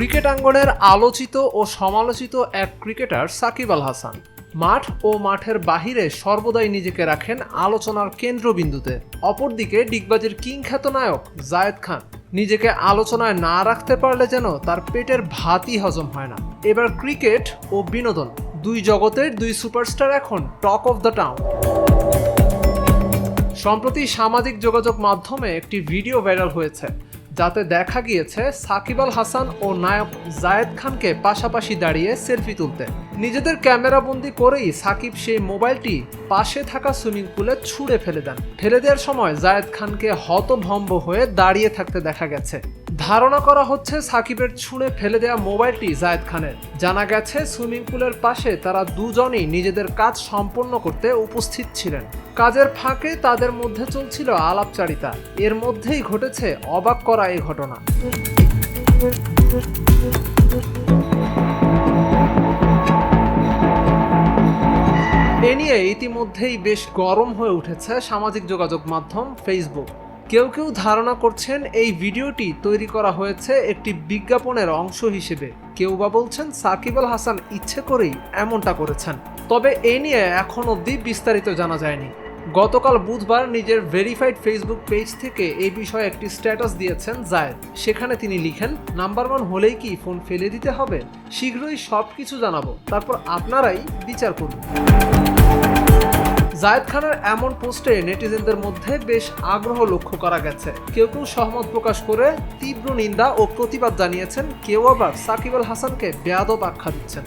Cricket আঙ্গনের আলোচিত ও সমালোচিত এক ক্রিকেটার সাকিব আল হাসান। মাঠ ও মাঠের বাহিরে সর্বদাই নিজেকে রাখেন আলোচনার কেন্দ্রবিন্দুতে। অপরদিকে ডিগবাজির কিং খ্যাত নায়ক জায়েদ খান নিজেকে আলোচনায় না রাখতে পারলে যেন তার পেটের ভাতই হজম হয় না। এবার ক্রিকেট ও বিনোদন, দুই জগতের দুই সুপারস্টার এখন টক অফ দ্য টাউন। সম্প্রতি সামাজিক যোগাযোগ মাধ্যমে একটি ভিডিও ভাইরাল হয়েছে। যাতে দেখা গিয়েছে সাকিব আল হাসান ও নায়ক জায়েদ খানকে পাশাপাশি দাঁড়িয়ে সেলফি তুলতে। নিজেদের ক্যামেরাবন্দি করেই সাকিব সেই মোবাইলটি পাশে থাকা সুইমিং পুলে ছুঁড়ে ফেলে দেন। ফেলে দেওয়ার সময় জায়েদ খানকে হতভম্ব হয়ে দাঁড়িয়ে থাকতে দেখা গেছে। ধারণা করা হচ্ছে সাকিবের ছুঁড়ে ফেলে দেওয়া মোবাইলটি জায়েদ খানের। জানা গেছে, সুইমিং পুলের পাশে তারা দুজনই নিজেদের কাজ সম্পন্ন করতে উপস্থিত ছিলেন। কাজের ফাঁকে তাদের মধ্যে চলছিল আলাপচারিতা। এর মধ্যেই ঘটেছে অবাক করা এই ঘটনা। এ নিয়ে ইতিমধ্যেই বেশ গরম হয়ে উঠেছে সামাজিক যোগাযোগ মাধ্যম ফেসবুক। কেউ কেউ ধারণা করছেন এই ভিডিওটি তৈরি করা হয়েছে একটি বিজ্ঞাপনের অংশ হিসেবে। কেউ বা বলছেন সাকিব আল হাসান ইচ্ছে করেই এমনটা করেছেন। তবে এ নিয়ে এখন অবধি বিস্তারিত জানা যায়নি। গতকাল বুধবার নিজের ভেরিফাইড ফেসবুক পেজ থেকে এই বিষয়ে একটি স্ট্যাটাস দিয়েছেন জায়েদ। সেখানে তিনি লিখেন, নাম্বার ওয়ান হলেই কি ফোন ফেলে দিতে হবে? শীঘ্রই সব কিছু জানাব। তারপর আপনারাই বিচার করুন। জায়েদ খানের এমন পোস্টে নেটিজেনদের মধ্যে বেশ আগ্রহ লক্ষ্য করা গেছে। কেউ কেউ সহমত প্রকাশ করে তীব্র নিন্দা ও প্রতিবাদ জানিয়েছেন, কেউ আবার সাকিব আল হাসানকে বেয়াদত আখ্যা দিচ্ছেন।